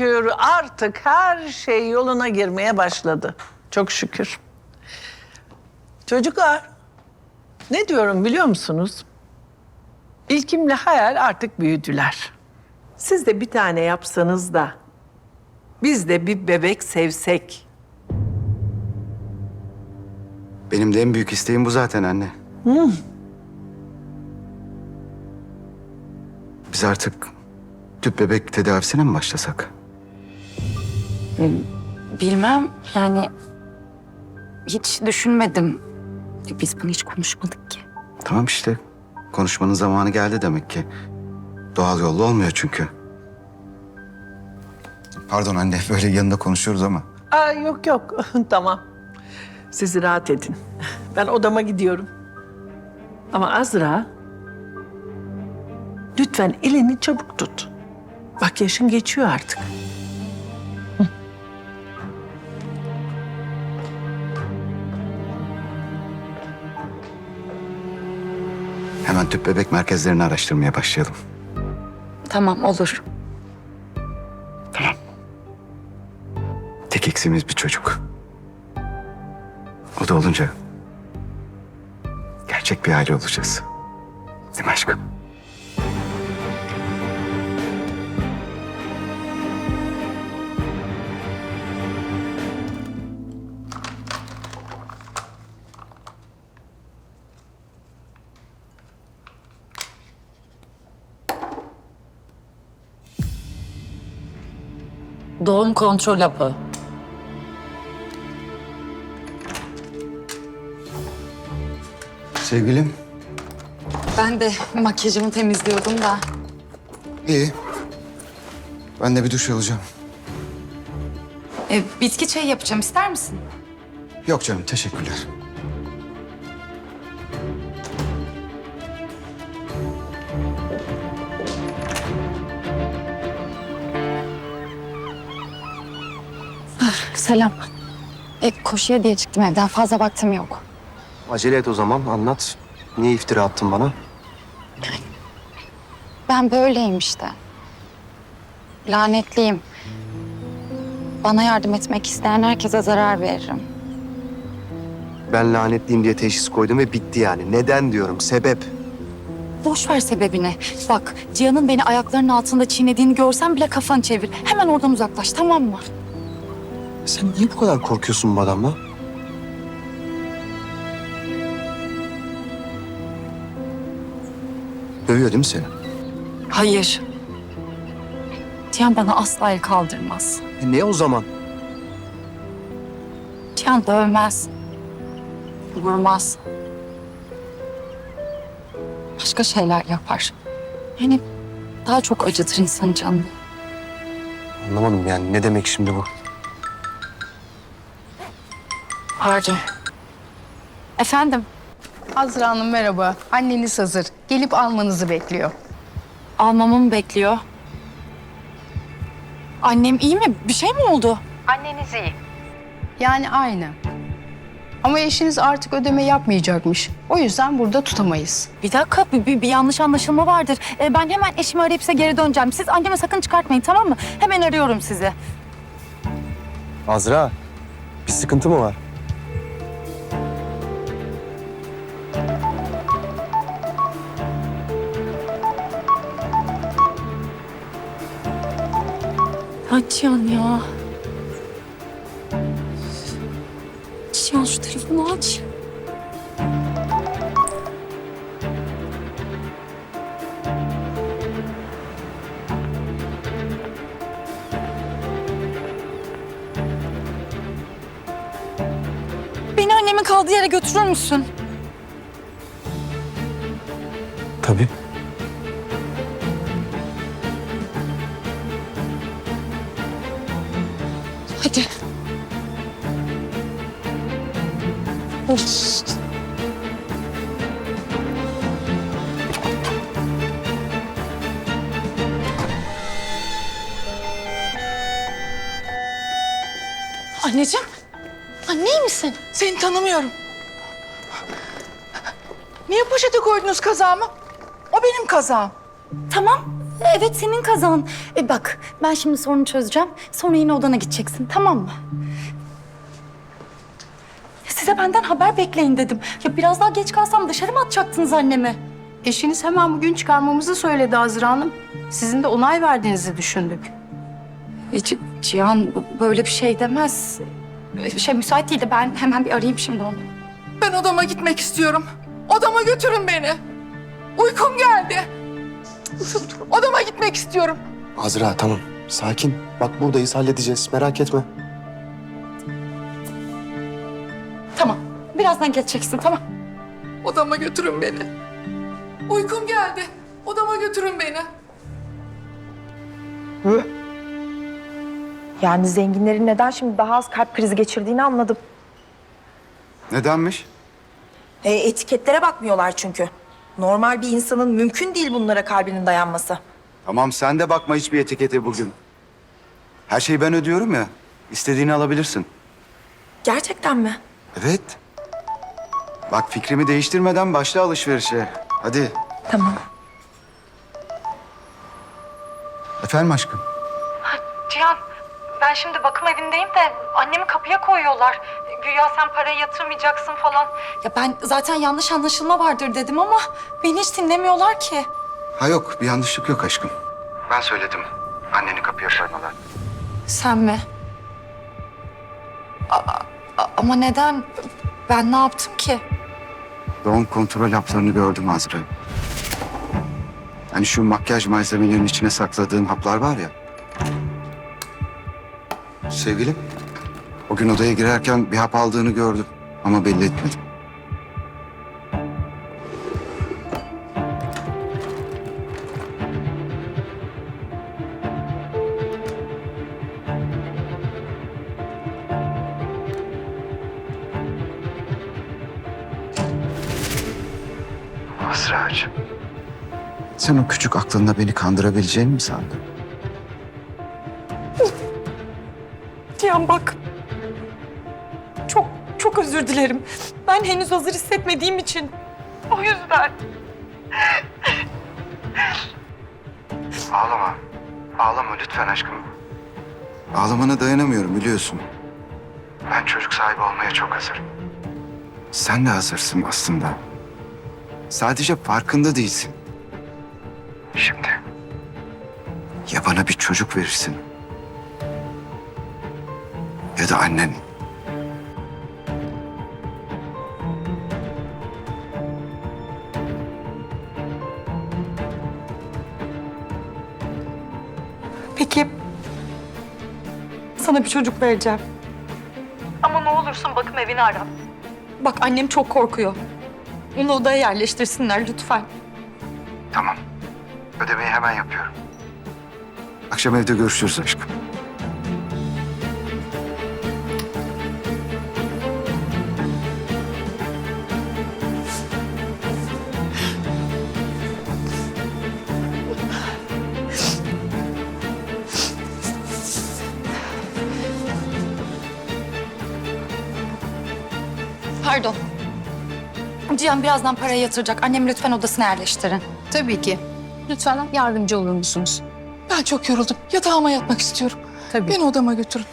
Şükür artık her şey yoluna girmeye başladı. Çok şükür. Çocuklar, ne diyorum biliyor musunuz? İlkimle hayal artık büyüdüler. Siz de bir tane yapsanız da biz de bir bebek sevsek. Benim de en büyük isteğim bu zaten anne. Biz artık tüp bebek tedavisine mi başlasak? Bilmem yani hiç düşünmedim. Biz bunu hiç konuşmadık ki. Tamam işte. Konuşmanın zamanı geldi demek ki. Doğal yolla olmuyor çünkü. Pardon anne böyle yanında konuşuyoruz ama. Aa, yok yok, tamam. Siz rahat edin. Ben odama gidiyorum. Ama Azra, lütfen elini çabuk tut. Bak yaşın geçiyor artık. Hemen tüp bebek merkezlerini araştırmaya başlayalım. Tamam olur. Tek eksiğimiz bir çocuk. O da olunca gerçek bir aile olacağız. Değil mi aşkım? Doğum kontrol hapı. Sevgilim. Ben de makyajımı temizliyordum da. iyi. Ben de bir duş alacağım. E, bitki çayı yapacağım ister misin? Yok canım teşekkürler. Selam. E, koşuya diye çıktım evden. Fazla vaktim yok. Acele et o zaman anlat. Niye iftira attın bana? Ben böyleyim işte. Lanetliyim. Bana yardım etmek isteyen herkese zarar veririm. Ben lanetliyim diye teşhis koydum ve bitti yani. Neden diyorum, sebep. Boş ver sebebini. Bak Cihan'ın beni ayaklarının altında çiğnediğini görsen bile kafanı çevir. Hemen oradan uzaklaş tamam mı? Sen niye bu kadar korkuyorsun bu adamla? Dövüyor değil mi seni? Hayır. Cihan bana asla el kaldırmaz. E ne o zaman? Cihan dövmez. Vurmaz. Başka şeyler yapar. Yani daha çok acıtır insanın canını. Anlamadım yani ne demek şimdi bu? Pardon. Efendim? Azra Hanım merhaba. Anneniz hazır. Gelip almanızı bekliyor. Almamı mı bekliyor? Annem iyi mi? Bir şey mi oldu? Anneniz iyi. Yani aynı. Ama eşiniz artık ödeme yapmayacakmış. O yüzden burada tutamayız. Bir dakika, bir, bir, bir yanlış anlaşılma vardır. Ee, ben hemen eşimi arayıp size geri döneceğim. Siz anneme sakın çıkartmayın, tamam mı? Hemen arıyorum sizi. Azra, bir sıkıntı mı var? Ya Cihan ya. Cihan şu telefonu aç. Beni annemin kaldığı yere götürür müsün? Tabii. Anneciğim. Anne iyi misin? Seni tanımıyorum. Niye poşete koydunuz kazağımı? O benim kazağım. Tamam. Evet senin kazan. E bak ben şimdi sorunu çözeceğim. Sonra yine odana gideceksin tamam mı? Size benden haber bekleyin dedim. Ya biraz daha geç kalsam dışarı mı atacaktınız annemi? Eşiniz hemen bugün çıkarmamızı söyledi Azra Hanım. Sizin de onay verdiğinizi düşündük. E, C- Cihan böyle bir şey demez. E, Şey müsait değil de ben hemen bir arayayım şimdi onu. Ben odama gitmek istiyorum. Odama götürün beni. Uykum geldi. Odama gitmek istiyorum. Azra tamam. Sakin. Bak buradayız halledeceğiz. Merak etme. Birazdan geçeceksin tamam. Odama götürün beni. Uykum geldi. Odama götürün beni. Yani zenginlerin neden şimdi daha az kalp krizi geçirdiğini anladım. Nedenmiş? E, etiketlere bakmıyorlar çünkü. Normal bir insanın mümkün değil bunlara kalbinin dayanması. Tamam sen de bakma hiçbir etikete bugün. Her şeyi ben ödüyorum ya. İstediğini alabilirsin. Gerçekten mi? Evet. Bak fikrimi değiştirmeden başla alışverişe. Hadi. Tamam. Efendim aşkım. Cihan ben şimdi bakım evindeyim de annemi kapıya koyuyorlar. Güya sen parayı yatırmayacaksın falan. Ya ben zaten yanlış anlaşılma vardır dedim ama beni hiç dinlemiyorlar ki. Ha yok bir yanlışlık yok aşkım. Ben söyledim. Anneni kapıya koymalar. Sen mi? A- a- ama neden? Ben ne yaptım ki? Doğum kontrol haplarını gördüm Azra. Hani şu makyaj malzemelerinin içine sakladığın haplar var ya. Sevgilim, o gün odaya girerken bir hap aldığını gördüm ama belli etmedim. Azra'cığım. Sen o küçük aklında beni kandırabileceğini mi sandın? Cihan bak. Çok çok özür dilerim. Ben henüz hazır hissetmediğim için. O yüzden. Ağlama. Ağlama lütfen aşkım. Ağlamana dayanamıyorum biliyorsun. Ben çocuk sahibi olmaya çok hazırım. Sen de hazırsın aslında. Sadece farkında değilsin. Şimdi ya bana bir çocuk verirsin ya da annen. Peki sana bir çocuk vereceğim. Ama ne olursun bakım evini ara. Bak annem çok korkuyor. Onu odaya yerleştirsinler lütfen. Tamam. Ödemeyi hemen yapıyorum. Akşam evde görüşürüz aşkım. Pardon. Cihan birazdan parayı yatıracak. Annem lütfen odasına yerleştirin. Tabii ki. Lütfen yardımcı olur musunuz? Ben çok yoruldum. Yatağıma yatmak istiyorum. Tabii. Beni odama götürün.